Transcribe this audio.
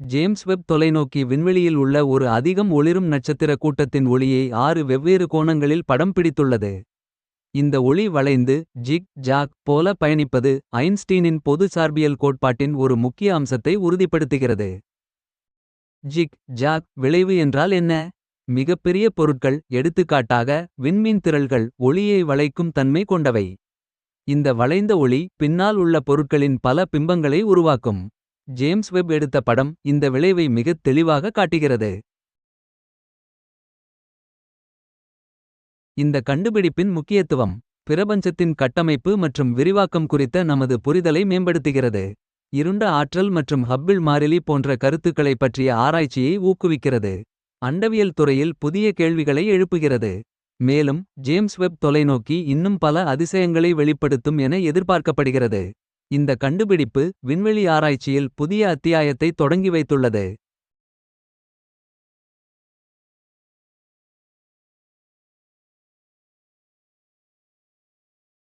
James web தொலைநோக்கி விண்வெளியில் உள்ள ஒரு அதிகம் ஒளிரும் நட்சத்திர கூட்டத்தின் ஒளியை ஆறு வெவ்வேறு கோணங்களில் படம் பிடித்துள்ளது. இந்த ஒளி வளைந்து ஜிக் ஜாக் போல பயணிப்பது ஐன்ஸ்டீனின் பொது சார்பியல் கோட்பாட்டின் ஒரு முக்கிய அம்சத்தை உறுதிப்படுத்துகிறது. ஜிக் ஜாக் விளைவு என்றால் என்ன. மிகப்பெரிய பொருட்கள் எடுத்துக்காட்டாக விண்மீன் திரள்கள் ஒளியை வளைக்கும் தன்மை கொண்டவை. இந்த வளைந்த ஒளி பின்னால் உள்ள பொருட்களின் பல பிம்பங்களை உருவாக்கும். ஜேம்ஸ் வெப் எடுத்த படம் இந்த விளைவை மிகத் தெளிவாக காட்டுகிறது. இந்த கண்டுபிடிப்பின் முக்கியத்துவம். பிரபஞ்சத்தின் கட்டமைப்பு மற்றும் விரிவாக்கம் குறித்த நமது புரிதலை மேம்படுத்துகிறது. இருண்ட ஆற்றல் மற்றும் ஹப்பிள் மாறிலி போன்ற கருத்துக்களைப் பற்றிய ஆராய்ச்சியை ஊக்குவிக்கிறது. அண்டவியல் துறையில் புதிய கேள்விகளை எழுப்புகிறது. மேலும் ஜேம்ஸ் வெப் தொலைநோக்கி இன்னும் பல அதிசயங்களை வெளிப்படுத்தும் என எதிர்பார்க்கப்படுகிறது. இந்த கண்டுபிடிப்பு விண்வெளி ஆராய்ச்சியில் புதிய அத்தியாயத்தை தொடங்கி வைத்துள்ளது.